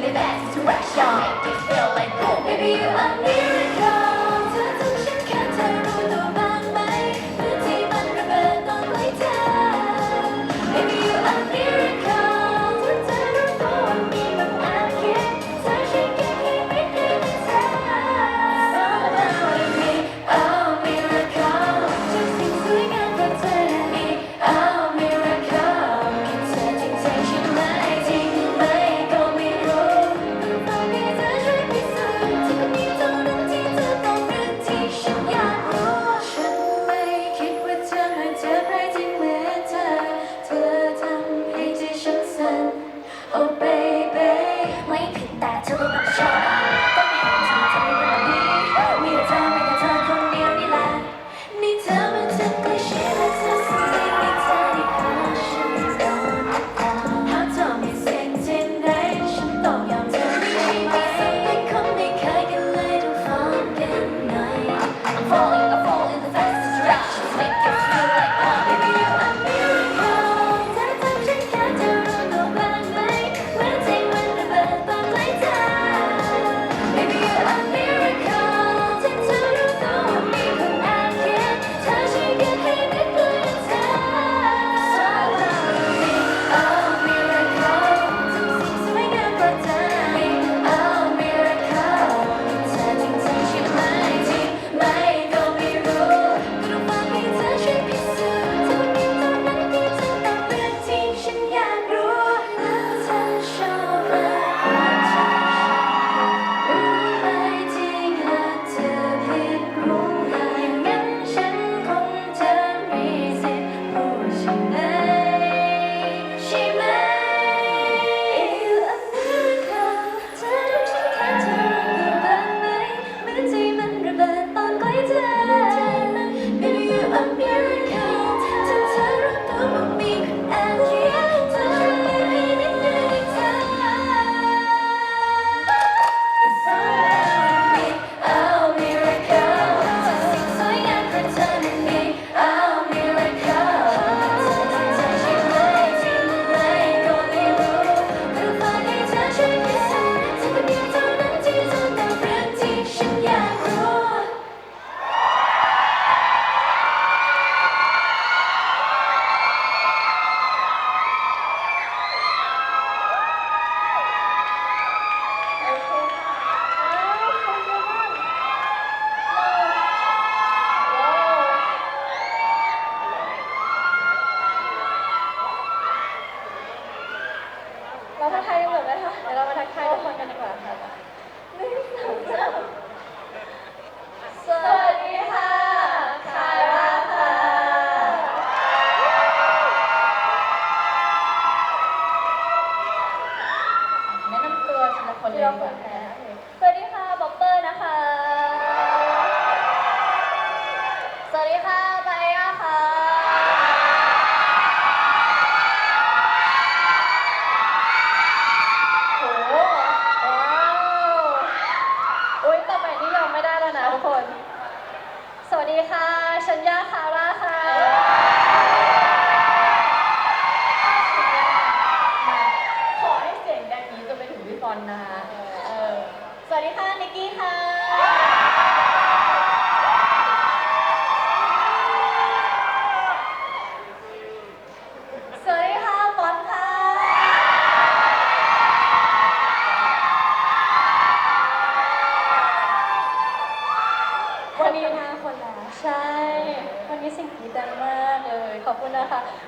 me the best direction. Make it feel like oh, boom, baby, you are a miracle.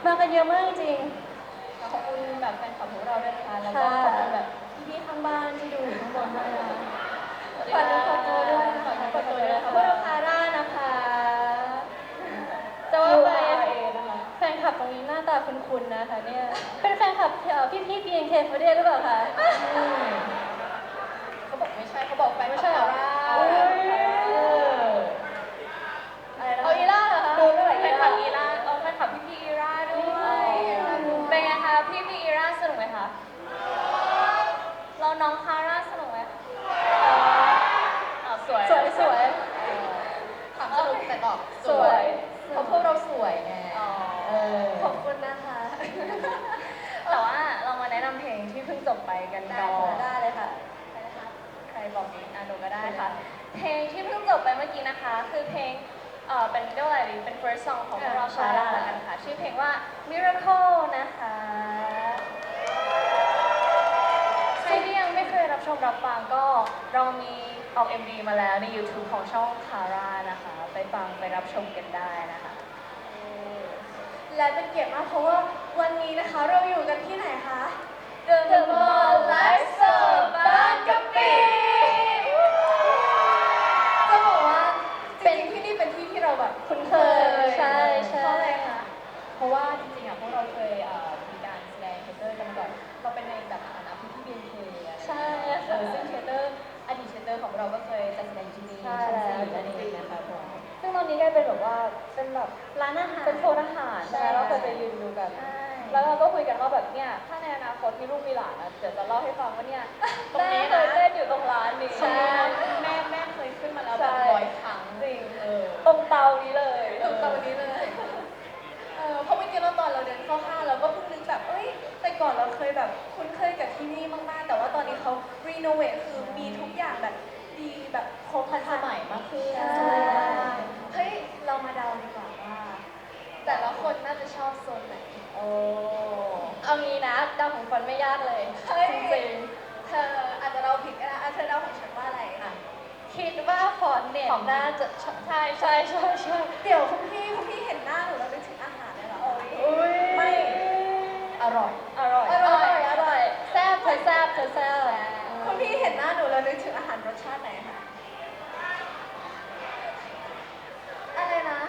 มากันเยอะมากจริง ขอบคุณแบบแฟนคลับของเราด้วยนะคะแล้วก็ขอบคุณแบบพี่ๆข้างบ้านที่ดูอยู่ข้างบนด้วยนะคะฝากทุกคนตัวด้วยฝาบคุกคนตัวด้วยค่ะพวกเราคาร่านะคะจะว่าไปแฟนคลับตรงนี้หน้าตาคุ้นๆนะคะเนี่ย เป็นแฟนคลับพี่พี่บีเอ็นเคฟเดียหรือเปล่าคะเขาบอกไม่ใช่เขาบอกแฟนคลับคาร่า น้องคาร่าสนุกไหมสวยสวยสวยถามสนุกแต่ตอบสวยเพราะพวกเราสวยไงเขอบคุณนะคะ แต่ว่าเรามาแนะนำเพลงที่เพิ่งจบไปกันก่อนได้เลยค่ะใครบอกนี้อะหนูก็ได้ค่ะ เพลงที่เพิ่งจบไปเมื่อกี้นะคะ คือเพลงเป็นด้วยอะไรดีเป็น first song ของพวกเราคาร่าแล้วกันค่ะ ชื่อเพลงว่า miracle นะคะ ชมรับฟังก็เรามีออก MV มาแล้วใน YouTube ของช่องคาร่านะคะ ไปฟังไปรับชมกันได้นะคะ และเป็นเกียรติมากเพราะว่าวันนี้นะคะเราอยู่กันที่ไหนคะ The Mall Life Store บางกะปิ จะบอกว่าเป็นที่นี่เป็นที่ที่เราแบบคุ้นเคยใช่ใช่ เพราะอะไรคะเพราะว่าจริงๆ ของเราก็เคยจัดแสดงที่นี่ใช่ ชั้นแล้วสี่นั่นเองนะคะผมซึ่งตอนนี้กลายเป็นแบบว่าเป็นแบบร้านอาหาร เป็นโซนอาหารใช่ ใช่เราเคยไปยืนดูกัน ใช่ แล้วเราก็คุยกันว่าแบบเนี่ยถ้าในอนาคตมีลูกมีหลานนะเดี๋ยวจะเล่าให้ฟังว่าเนี่ยตรงนี้ได้เคนะยเล่นอยู่ตรงร้านนี้ใช่ แม่แม่เคยขึ้นมาแล้วแบบใช่ร้อยครั้งจริงเออตรงเตานี้เลย ตรงตรงนี้เลย เออเพราะ เมื่อกี้เราตอนเราเดินเข้าห้างเราก็เพิ่งนึกแบบเอ้ย แต่ก่อนเราเคยแบบคุ้นเคยกับที่นี่มากๆ แต่ว่าตอนนี้เขารีโนเวทคือมีทุกอย่างแบบดีแบบครบทันสมัยมากขึ้นใช่เฮ้ย เรามาเดาดีกว่าว่า แต่ละคนน่าจะชอบโซนไหน โอ้ เอางี้นะเดาของคนไม่ยากเลยเฮ้ยจริงเธออาจจะเดาผิดก็ได้อะเธอเดาของฉันว่าอะไรอะ คิดว่าฟอนเนี่ยน่าจะใช่ใช่ใช่ใช่เดี๋ยวคุณพี่ ร่อย อร่อย อร่อย อร่อย แซ่บเธอแซ่บเธอแซ่บคุณพี่เห็นหน้าหนูแล้วนึกถึงอาหารรสชาติไหนคะ อะไรนะ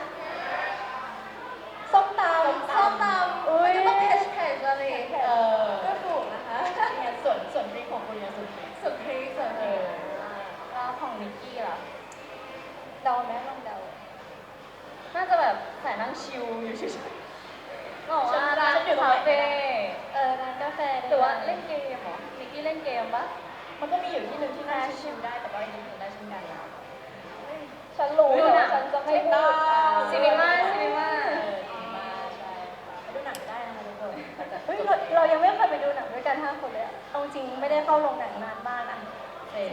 ส้มตำส้มตำ อุ๊ย มันก็ต้องเผ็ดเผ็ดอะไร เออ ก็ถูกนะคะ เนี่ยส่วนส่วนพริกของคุณเนี่ยส่วนพริก สุดพริกสุดพ เอ ริก อแล้วของนิกกี้ล่ะเดาไหมลองเดา น่าจะแบบใส่นั่งชิลอยู่เฉยๆบอกว่าร้านอยู่คาเฟ่ เออร้านกาแฟ หรือว่าเล่นเกมเหรอนิกกี้เล่นเกมปะมันก็มีอยู่ที่หนึ่งที่น่าชิลได้แต่ว่ายังได้เช่นกันนะ ฉันรู้ ดูหนั นะ ง ฉันจะ ไม่พูดซีนีมาซีนีมาดูหนังได้นะคะทุกคนเฮ้ยเราเรายังไม่เคยไปดูหนังด้วยกันห้าคนเลยอะเอาจริงไม่ได้เข้าโรงหนังนานมากนะเซ็ง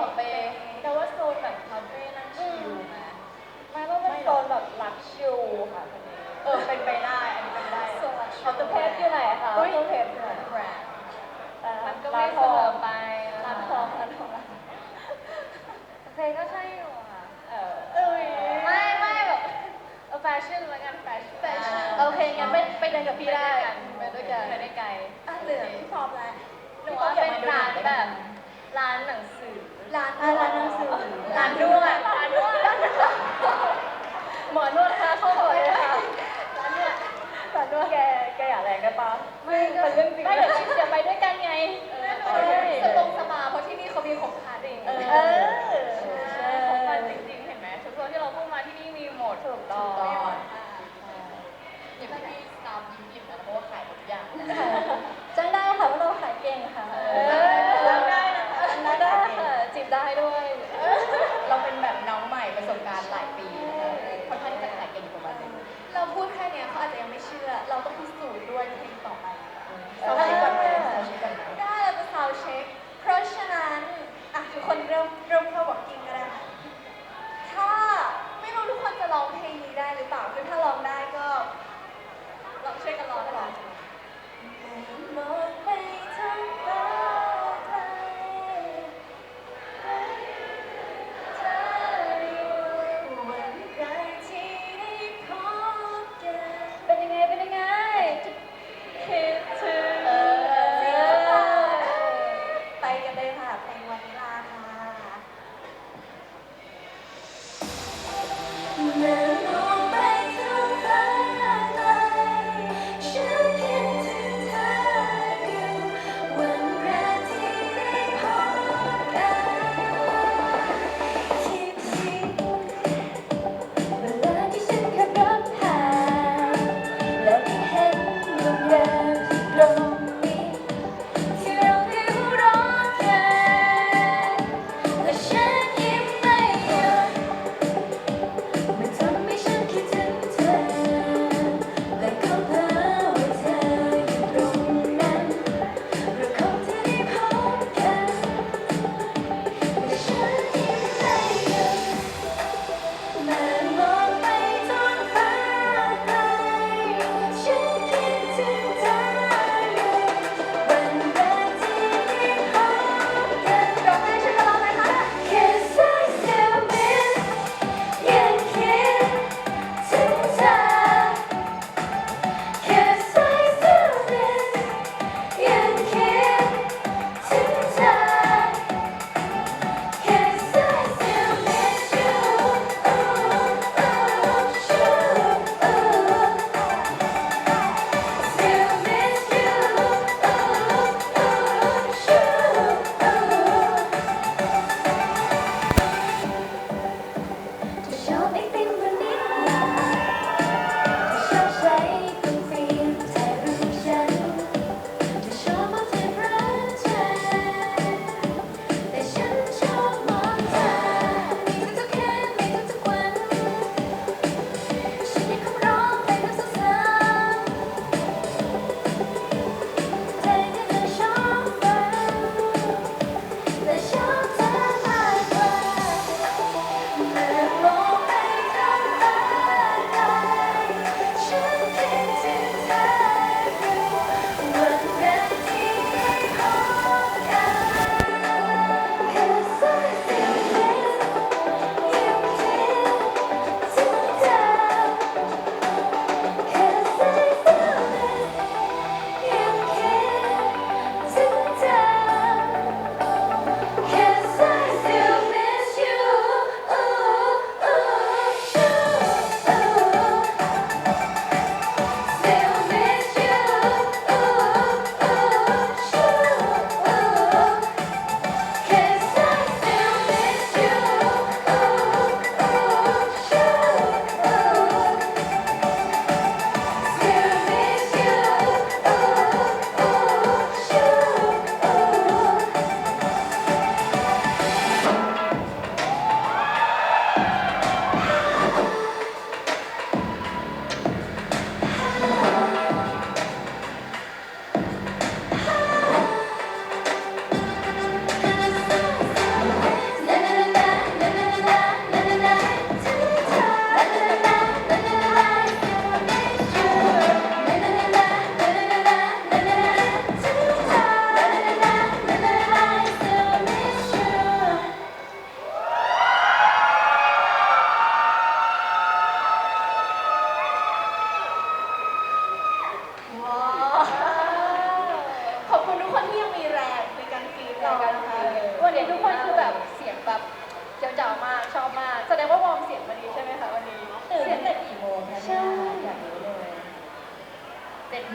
องเปย์ของเปย์แต่ว่าโซนแบบคาเฟ่นั่งชิลนะไม่ต้องเป็นโซนแบบลักชิลค่ะคนนี้เออเป็นไปได้อันนี้เป็นไปได้โซน luxury เขาจะเพจอยู่ไหนคะอุ๊ยเขาเพจอยู่ไหนแบรนด์มันก็ไม่เสมอไปร้านทองร้านทองเพจก็ใช่อยู่อะเออเอ้ยไม่ไม่แบบเออแฟชั่นแล้วกันแฟชั่นแฟชั่นโอเคงั้นไปไปเดินกับพี่ได้ไปด้วยกันไปได้ไกลอะเหลือพี่พร้อมแล้วหนูว่าเป็นร้านแบบร้านหนังสือ ร้านร้านหนังสือร้านนวดร้านนวดหมอนวดค่ะเข้าก่อนเลยค่ะร้านนวดร้านนวดแกแกอย่าแรงได้ปะไม่เป็นเรื่องจริงไม่เดี๋ยวไปเดี๋ยวไปด้วยกันไง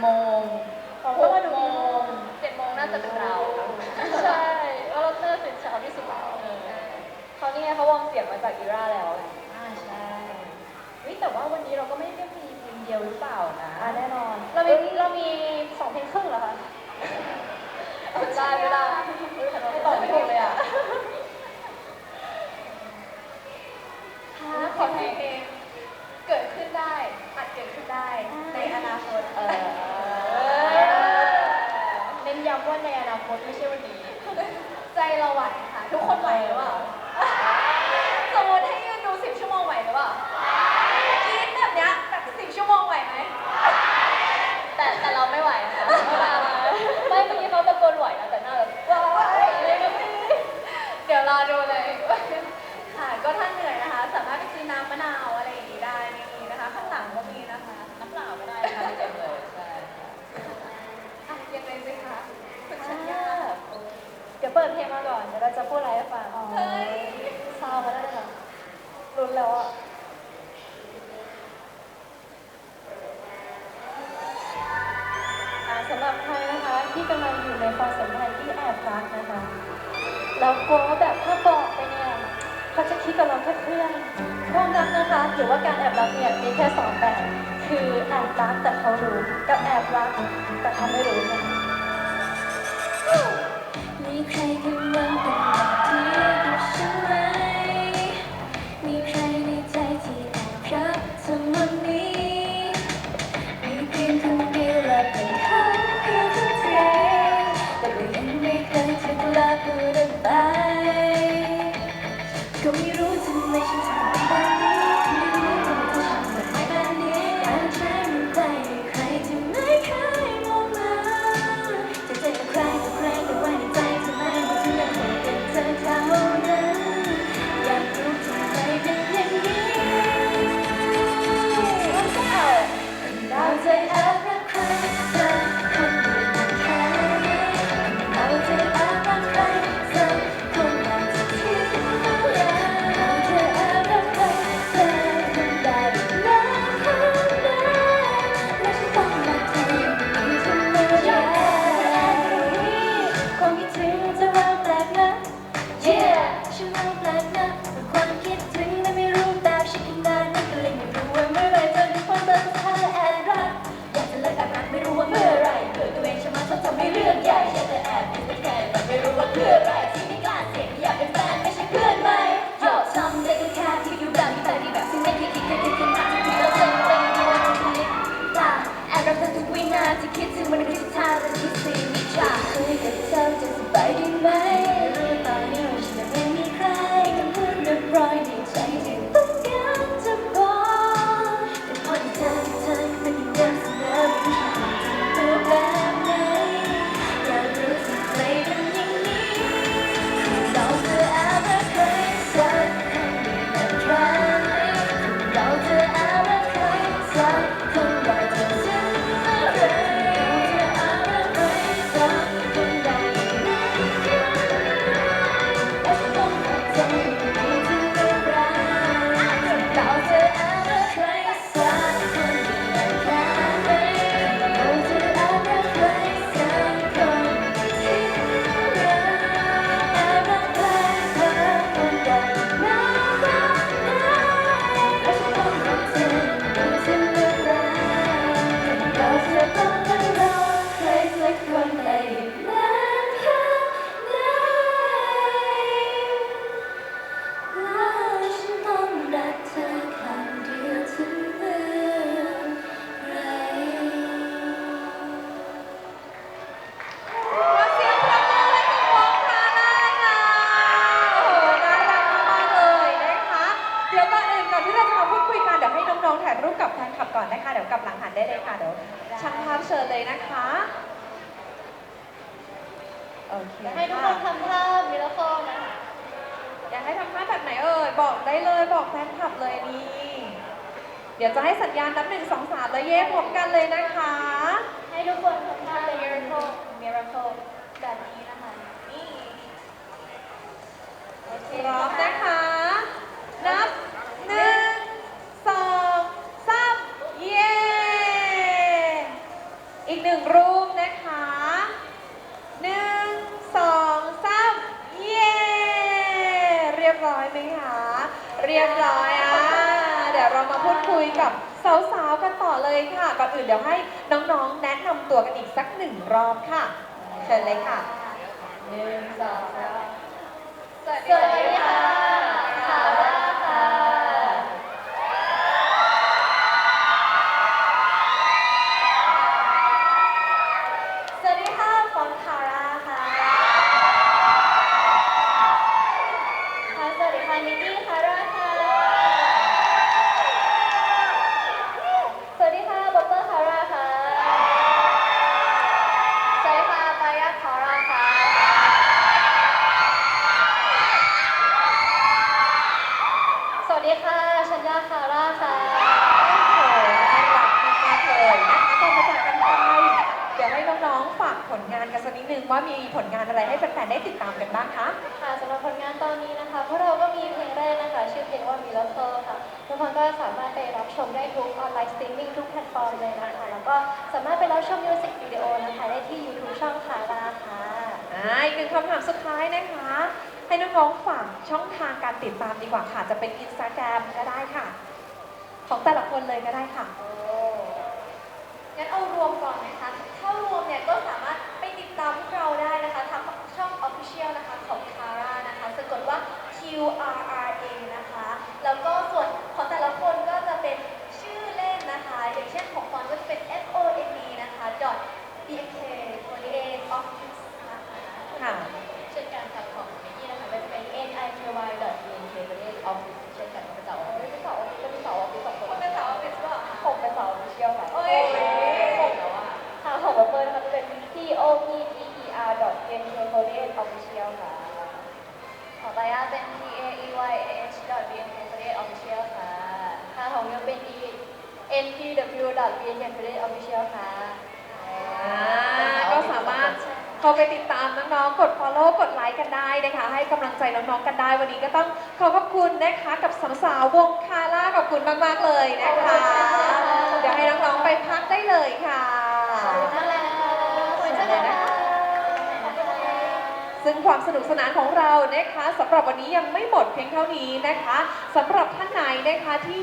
โมงเพราะว่าดูโมงเจ็ดโมงน่าจะเป็นเราใช่เพราะเราน่าจะตื่เช้าที่สุดแล้วเขานี่ไงเขาวองเสียงมาจากอีราแล้วอ่าใช่เฮ้แต่ว่าวันนี้เราก็ไม่ได้มีเพลงเดียวหรือเปล่านะอ่แน่นอน เรามีเรามีสองเพลงครึ่งเหรอคะได้ไม่ได้ตอบไม่ถูกเลยอะขอเพลง เกิดขึ้นได้ในอนาคตเออเน้นย้ำว่าในอนาคตไม่ใช่วันนี้ ใจเราไหวค่ะ ทุกคนไหวหรือเปล่าสมมติ เพื่อนความรักนะคะหรือว่าการแอบรักเนี่ยมีแค่สองแบบ คือแอบรักแต่เขารู้กับแอบรักแต่เขาไม่รู้นะมีใครกำลังเป็น อีกหนึ่งคำถามสุดท้ายนะคะ ให้น้องๆฝากช่องทางการติดตามดีกว่าค่ะ จะเป็น Instagram ก็ได้ค่ะ ของแต่ละคนเลยก็ได้ค่ะ งั้นเอารวมก่อนนะคะ ถ้ารวมเนี่ยก็สามารถไปติดตามพวกเราได้นะคะทางช่อง Official นะคะของ Kara นะคะสะกดว่า Q R R A นะคะ แล้วก็ส่วนของแต่ละคนก็จะเป็นชื่อเล่นนะคะ อย่างเช่นของฟอนก็จะเป็น F O N E นะคะ dot B K 48 office นะคะ ค่ะ เช่นกันค่ะของนิกกี้นะคะเป็นเป็น n i k y d n k ประเทศออฟฟิศ ค์กันได้นะคะ ให้กำลังใจน้องๆกันได้ วันนี้ก็ต้องขอขอบคุณนะคะกับสาวๆวงคาร่าขอบคุณมากๆเลยนะคะ เดี๋ยวให้น้องๆไปพักได้เลยค่ะนั่นแหละขอบคุณจ้าค่ะซึ่งความสนุกสนานของเรานะคะสำหรับวันนี้ยังไม่หมดเพียงเท่านี้นะคะสำหรับท่านไหนนะคะที่